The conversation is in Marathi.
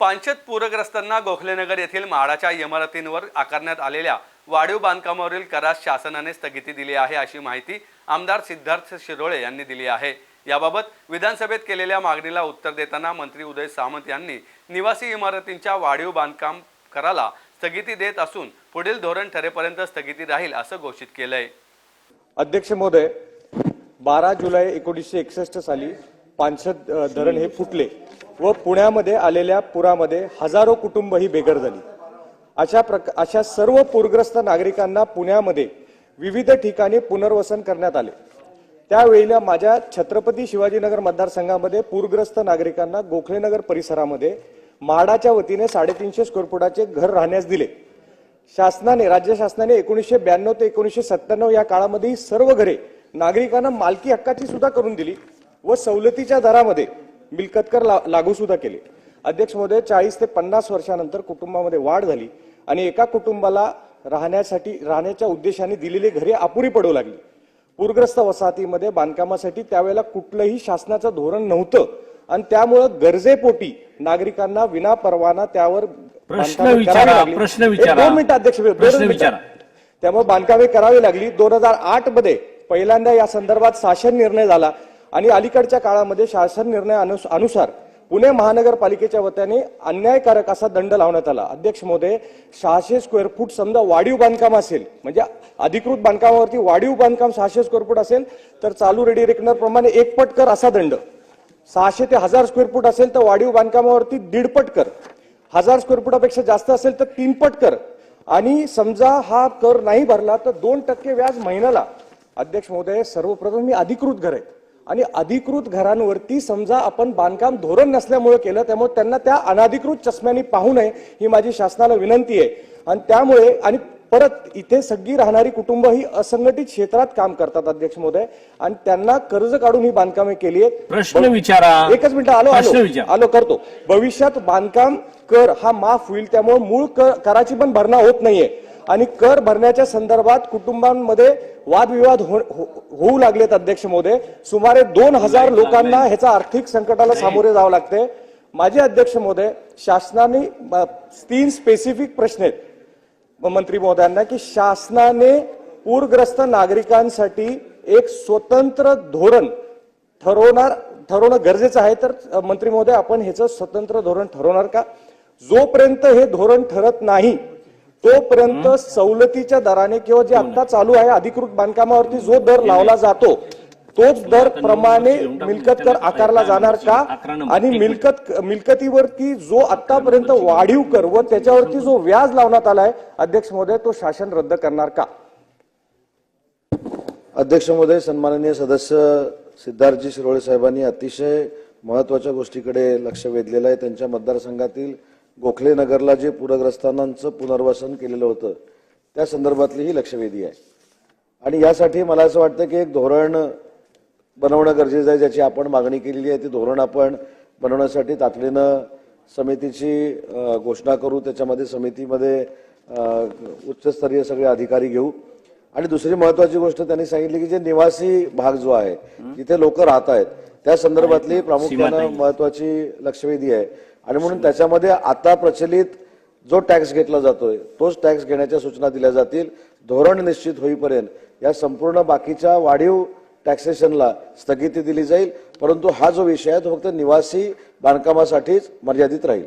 पांचत पूरग्रस्तांना गोखलेनगर येथील म्हाडाच्या इमारतींवर आकारण्यात आलेल्या वाढीव बांधकामावरील करास शासनाने स्थगिती दिली आहे अशी माहिती आमदार सिद्धार्थ शिरोळे यांनी दिली आहे. याबाबत विधानसभेत केलेल्या मागणीला उत्तर देताना मंत्री उदय सामंत यांनी निवासी इमारतींच्या वाढीव बांधकाम कराला स्थगिती देत असून पुढील धोरण ठरेपर्यंत स्थगिती राहील असं घोषित केलंय. अध्यक्ष महोदय बारा जुलै एकोणीसशे एकसष्ट साली पानशत धरण हे फुटले व पुण्यामध्ये आलेल्या पुरामध्ये हजारो कुटुंब ही बेघर झाली. अशा प्रक अशा सर्व पूरग्रस्त नागरिकांना पुण्यामध्ये विविध ठिकाणी पुनर्वसन करण्यात आले. त्यावेळेला माझ्या छत्रपती शिवाजीनगर मतदारसंघामध्ये पूरग्रस्त नागरिकांना गोखलेनगर परिसरामध्ये म्हाडाच्या वतीने साडेतीनशे स्क्वेअर फुटाचे घर राहण्यास दिले. शासनाने राज्य शासनाने एकोणीसशे ब्याण्णव ते एकोणीसशे सत्त्याण्णव या काळामध्ये सर्व घरे नागरिकांना मालकी हक्काची सुद्धा करून दिली. व सवलतीच्या दरामध्ये मिल्कत कर लागू सुद्धा केले. अध्यक्ष महोदय चाळीस ते पन्नास वर्षानंतर कुटुंबामध्ये वाढ झाली आणि एका कुटुंबाला राहण्यासाठी राहण्याच्या उद्देशाने दिलेली घरे अपुरी पडू लागली. पूरग्रस्त वसाहतीमध्ये बांधकामासाठी त्यावेळेला कुठलंही शासनाचं धोरण नव्हतं आणि त्यामुळं गरजेपोटी नागरिकांना विना परवाना त्यावर. दोन मिनिटं अध्यक्ष. त्यामुळे बांधकामे करावी लागली. दोन हजार आठमध्ये पहिल्यांदा या संदर्भात शासन निर्णय झाला. आणि अलीकडच्या काळामध्ये शासन निर्णय अनुसार पुणे महानगरपालिकेच्या वतीने अन्यायकारक असा दंड लावण्यात आला. अध्यक्ष महोदय सहाशे स्क्वेअर फूट समजा वाढीव बांधकाम असेल म्हणजे अधिकृत बांधकामावरती वाढीव बांधकाम सहाशे स्क्वेअर फूट असेल तर चालू रेडी रेकनर प्रमाणे एक पट कर असा दंड. सहाशे ते हजार स्क्वेअर फूट असेल तर वाढीव बांधकामावरती दीडपट कर हजार स्क्वेअर फुटापेक्षा जास्त असेल तर तीनपट कर आणि समजा हा कर नाही भरला तर दोन टक्के व्याज महिन्याला. अध्यक्ष महोदय सर्वप्रथम मी अधिकृत घर. आहे आणि अधिकृत घरांवरती समजा आपण बांधकाम धोरण नसल्यामुळे केलं त्यामुळे त्यांना त्या अनधिकृत चष्म्याने पाहू नये ही माझी शासनाला विनंती आहे. आणि त्यामुळे आणि परत इथे सगळी राहणारी कुटुंब ही असंघटित क्षेत्रात काम करतात अध्यक्ष महोदय. आणि त्यांना कर्ज काढून ही बांधकामे केली आहेत. प्रश्न विचारा. एकच मिनिट आलो आलो. विचार. आलो करतो. भविष्यात बांधकाम कर हा माफ होईल त्यामुळे मूळ कर कराची पण भरणा होत नाहीये. आणि कर भरण्याच्या संदर्भात कुटुंबांमध्ये वादविवाद हो- हो- होऊ लागलेत अध्यक्ष महोदय. सुमारे दोन हजार लोकांना ह्याचा आर्थिक संकटाला सामोरे जावं लागते. माझे अध्यक्ष महोदय शासनाने तीन स्पेसिफिक प्रश्न आहेत. मंत्री महोदयांना की शासनाने पूरग्रस्त नागरिकांसाठी एक स्वतंत्र धोरण ठरवणार ठरवणं गरजेचं आहे. तर मंत्री महोदय आपण ह्याचं स्वतंत्र धोरण ठरवणार का? जोपर्यंत हे धोरण ठरत नाही तोपर्यंत सवलतीच्या दराने किंवा जे आता चालू आहे अधिकृत बांधकामावरती जो दर लावला जातो तोच दर प्रमाणे मिल्कत कर आकारला जाणार का? आणि मिल्कत मिल्कतीवरती जो आतापर्यंत वाढीव कर व त्याच्यावरती जो व्याज लावण्यात आलाय अध्यक्ष महोदय तो शासन रद्द करणार का? अध्यक्ष महोदय सन्माननीय सदस्य सिद्धार्थजी शिरोळे साहेबांनी अतिशय महत्त्वाच्या गोष्टीकडे लक्ष वेधलेलं आहे. त्यांच्या मतदारसंघातील गोखले नगरला जे पूरग्रस्तांचं पुनर्वसन केलेलं होतं त्या संदर्भातली ही लक्षवेधी आहे. आणि यासाठी मला असं वाटतं की एक धोरण बनवणं गरजेचं आहे ज्याची आपण मागणी केलेली आहे ती धोरण आपण बनवण्यासाठी तातडीनं समितीची घोषणा करू त्याच्यामध्ये समितीमध्ये उच्चस्तरीय सगळे अधिकारी घेऊ. आणि दुसरी महत्वाची गोष्ट त्यांनी सांगितली की जे निवासी भाग जो आहे जिथे लोक राहत आहेत त्या संदर्भातली प्रामुख्यानं महत्वाची लक्षवेधी आहे. आणि म्हणून त्याच्यामध्ये आता प्रचलित जो टॅक्स घेतला जातोय तोच टॅक्स घेण्याच्या सूचना दिल्या जातील. धोरण निश्चित होईपर्यंत या संपूर्ण बाकीच्या वाढीव टॅक्सेशनला स्थगिती दिली जाईल. परंतु हा जो विषय आहे तो फक्त निवासी बांधकामासाठीच मर्यादित राहील.